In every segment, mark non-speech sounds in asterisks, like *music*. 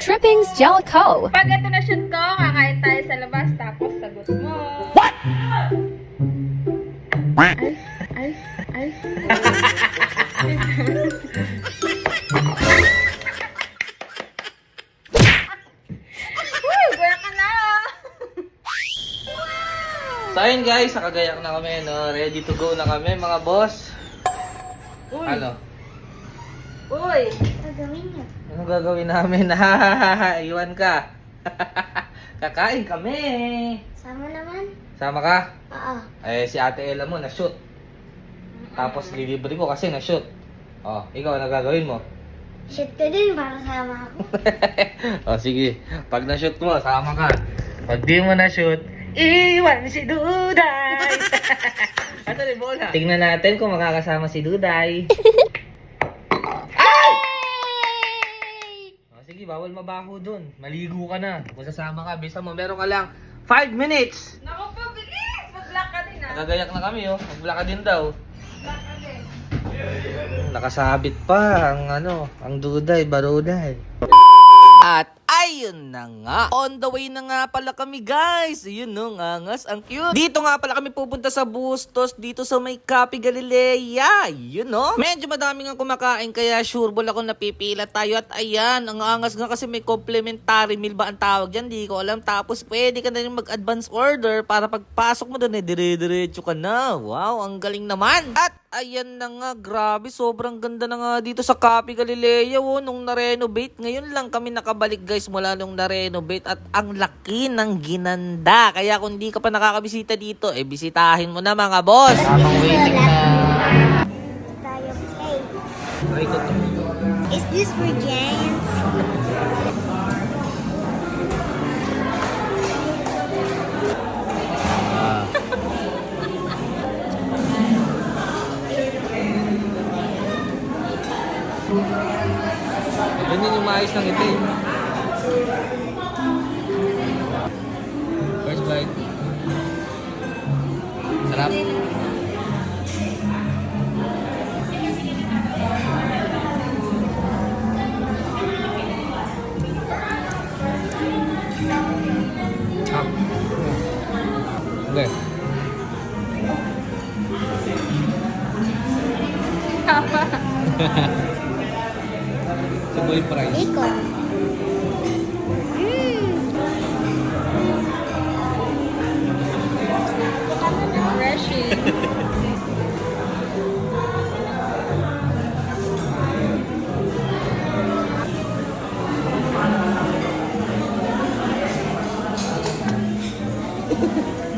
Trippings Jellicoe. Pag ito na shoot ko, kakain tayo sa labas, tapos sagot mo. Ay, ay, ay. *laughs* Uy, kuya ka na! So ayun guys, nakagayak na kami, no? Ready to go na kami mga boss. Uy, Ano? Uy. Gagawin niyo. Ano gagawin namin? *laughs* Hahaha, Iwan ka. *laughs* Kakain kami. Sama naman? Sama ka? Oo. Eh, si Ate Ella mo, na-shoot. Tapos lilibre ko kasi na-shoot. Oh, ikaw, ano gagawin mo? Shoot ka din para sama ako. *laughs* oh, sige. Pag na-shoot mo, sama ka. Pag di mo na-shoot, iwan si Duday! Ito ni bola. Tingnan natin kung makakasama si Duday. Ay! Oh, sige, bawal mabaho dun. Maligo ka na. Kung sasama ka, bisa mo, meron ka lang 5 minutes. Naku po, bilis! Mag-block ka din ah. Nakagayak na kami, oh. Magbula ka din daw. Block ka din. Nakasabit pa ang ano, ang duday, baruday. At ayun na nga, on the way na nga pala kami guys. Ayun no, ngangas, ang cute. Dito nga pala kami pupunta sa Bustos, dito sa may Capi Galilea. Yun no. Medyo madami nga kumakain kaya sure ball ako napipila tayo. At ayan, ang angas nga kasi may complimentary meal ba ang tawag dyan, di ko alam. Tapos pwede ka na rin mag-advance order para pagpasok mo doon eh, dire-diretso ka na. Wow, ang galing naman. At Ayan na nga, grabe, sobrang ganda na nga dito sa Capi Galilea, oh, nung na-renovate. Ngayon lang kami nakabalik guys mula nung na-renovate at ang laki ng ginanda. Kaya kung di ka pa nakakabisita dito, eh bisitahin mo na mga boss. Tamang waiting na. Is this for giants? Ganyan yung maayos ng ito eh. First bite. Sarap. Ah. *laughs* Hindi. Tama. Sibulim price. Ikaw. Refreshing.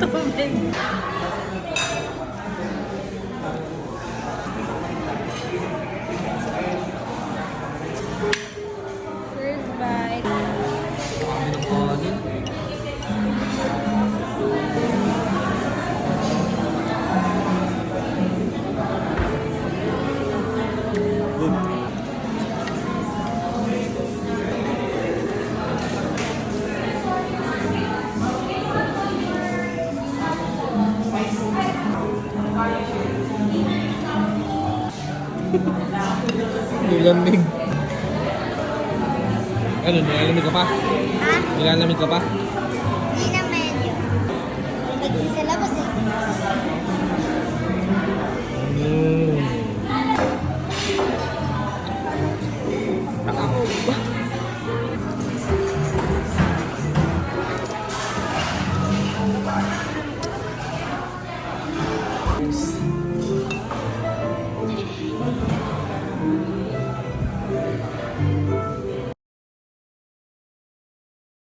Tubig. *laughs* Nilamig. Ano, nilalamig ka pa? Ha? Nilalamig ka pa?